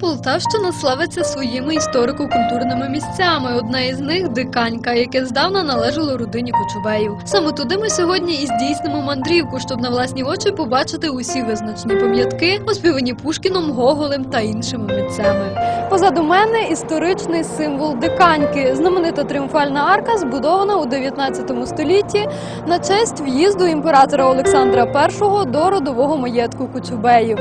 Полтавщина славиться своїми історико-культурними місцями. Одна із них диканька, яке здавна належало родині Кочубеїв. Саме туди ми сьогодні і здійснимо мандрівку, щоб на власні очі побачити усі визначні пам'ятки, оспівані Пушкіном, Гоголем та іншими митцями. Позаду мене історичний символ диканьки. Знаменита тріумфальна арка збудована у 19 столітті на честь в'їзду імператора Олександра І до родового маєтку Кочубеїв.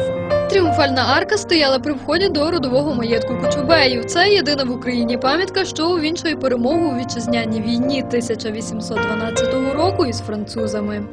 Тріумфальна арка стояла при вході до родового маєтку Кочубеїв. Це єдина в Україні пам'ятка, що увінчує перемогу у вітчизняній війні 1812 року із французами.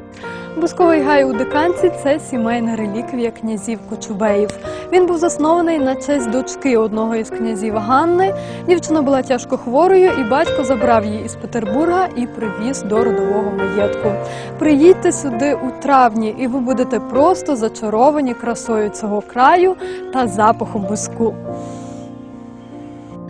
Бусковий гай у Диканці це сімейна реліквія князів Кочубеїв. Він був заснований на честь дочки одного із князів Ганни. Дівчина була тяжко хворою, і батько забрав її із Петербурга і привіз до родового маєтку. Приїдьте сюди у травні, і ви будете просто зачаровані красою цього краю та запахом буску.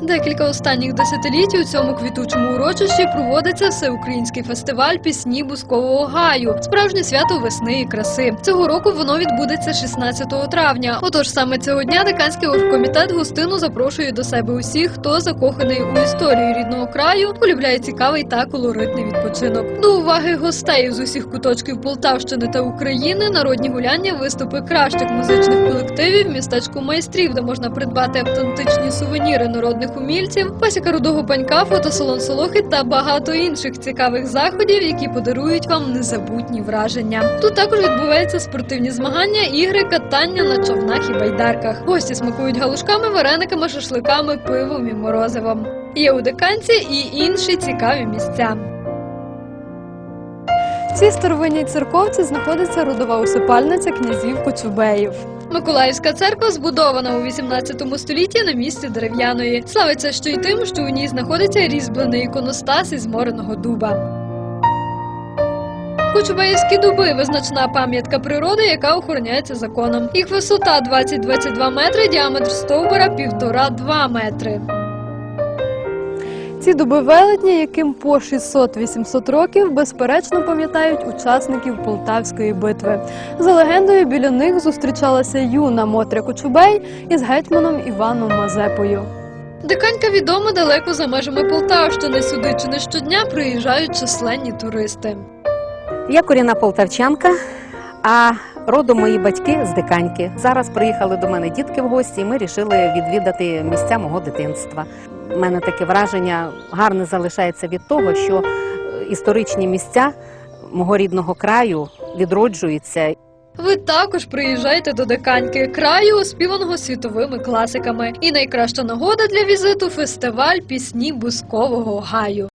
Декілька останніх десятиліть у цьому квітучому урочищі проводиться всеукраїнський фестиваль пісні Бускового гаю, справжнє свято весни і краси. Цього року воно відбудеться 16 травня. Отож саме цього дня деканський оргкомітет гостину запрошує до себе усіх, хто закоханий у історію рідного краю, полюбляє цікавий та колоритний відпочинок. До уваги гостей з усіх куточків Полтавщини та України народні гуляння, виступи кращих музичних колективів, містечко майстрів, де можна придбати автентичні сувеніри народних умільців, пасіка рудого панька, фотосалон Солохи та багато інших цікавих заходів, які подарують вам незабутні враження. Тут також відбуваються спортивні змагання, ігри, катання на човнах і байдарках. Гості смакують галушками, варениками, шашликами, пивом і морозивом. Є у деканці і інші цікаві місця. В цій старовинній церковці знаходиться родова усипальниця князів Коцюбеїв. Миколаївська церква збудована у 18 столітті на місці дерев'яної. Славиться ще й тим, що у ній знаходиться різьблений іконостас із мореного дуба. Кочубеївські дуби визначна пам'ятка природи, яка охороняється законом. Їх висота 20-22 метри, діаметр стовбура 1,5-2 метри. Ці дуби велетні, яким по 600-800 років, безперечно пам'ятають учасників Полтавської битви. За легендою, біля них зустрічалася юна Мотря Кочубей із гетьманом Іваном Мазепою. Диканька відома далеко за межами Полтавщини. Сюди чи не щодня приїжджають численні туристи. Я корінна полтавчанка, а родом мої батьки з Диканьки. Зараз приїхали до мене дітки в гості, і ми вирішили відвідати місця мого дитинства. Мене таке враження гарне залишається від того, що е, історичні місця мого рідного краю відроджуються. Ви також приїжджайте до Диканьки, краю, оспіваного світовими класиками. І найкраща нагода для візиту фестиваль пісні Бускового гаю.